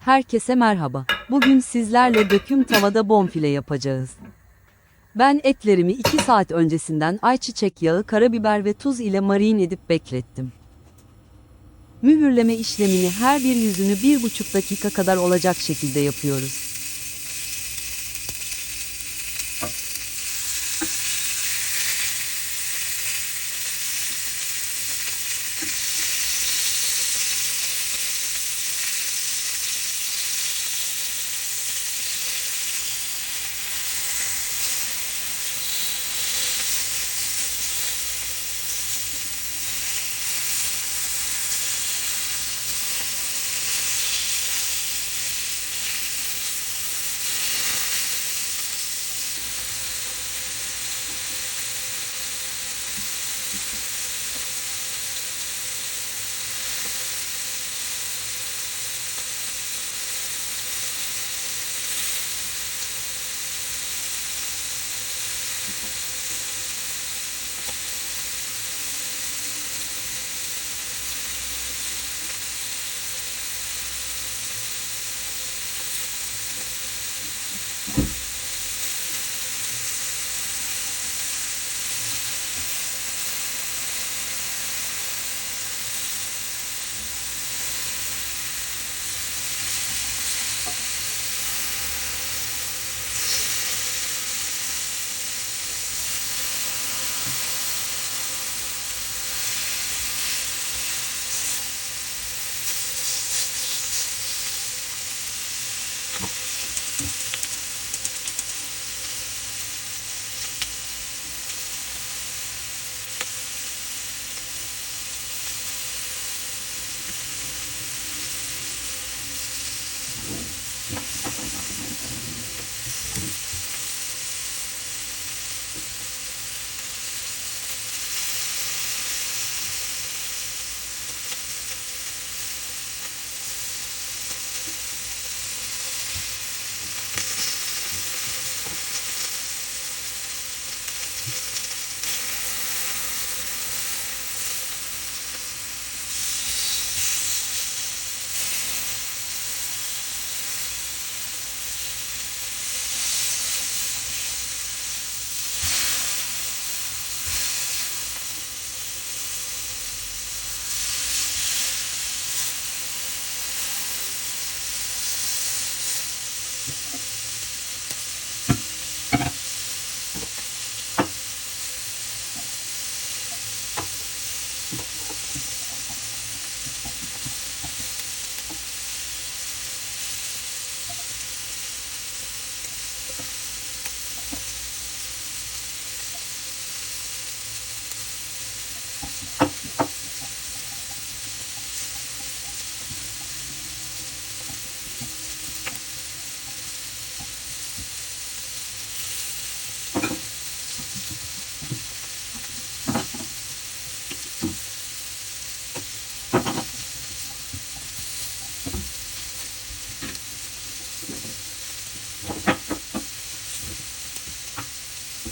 Herkese merhaba. Bugün sizlerle döküm tavada bonfile yapacağız. Ben etlerimi 2 saat öncesinden ayçiçek yağı, karabiber ve tuz ile marin edip beklettim. Mühürleme işlemini her bir yüzünü 1,5 dakika kadar olacak şekilde yapıyoruz.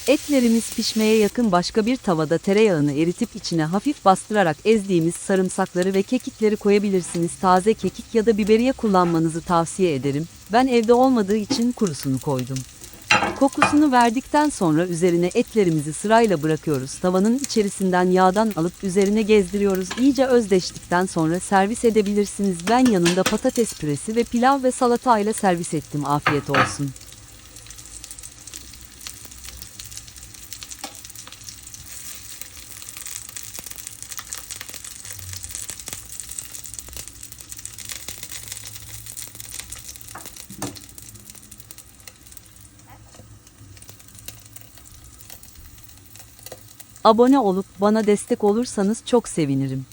Etlerimiz pişmeye yakın başka bir tavada tereyağını eritip içine hafif bastırarak ezdiğimiz sarımsakları ve kekikleri koyabilirsiniz. Taze kekik ya da biberiye kullanmanızı tavsiye ederim. Ben evde olmadığı için kurusunu koydum. Kokusunu verdikten sonra üzerine etlerimizi sırayla bırakıyoruz. Tavanın içerisinden yağdan alıp üzerine gezdiriyoruz. İyice özdeştikten sonra servis edebilirsiniz. Ben yanında patates püresi ve pilav ve salata ile servis ettim. Afiyet olsun. Abone olup bana destek olursanız çok sevinirim.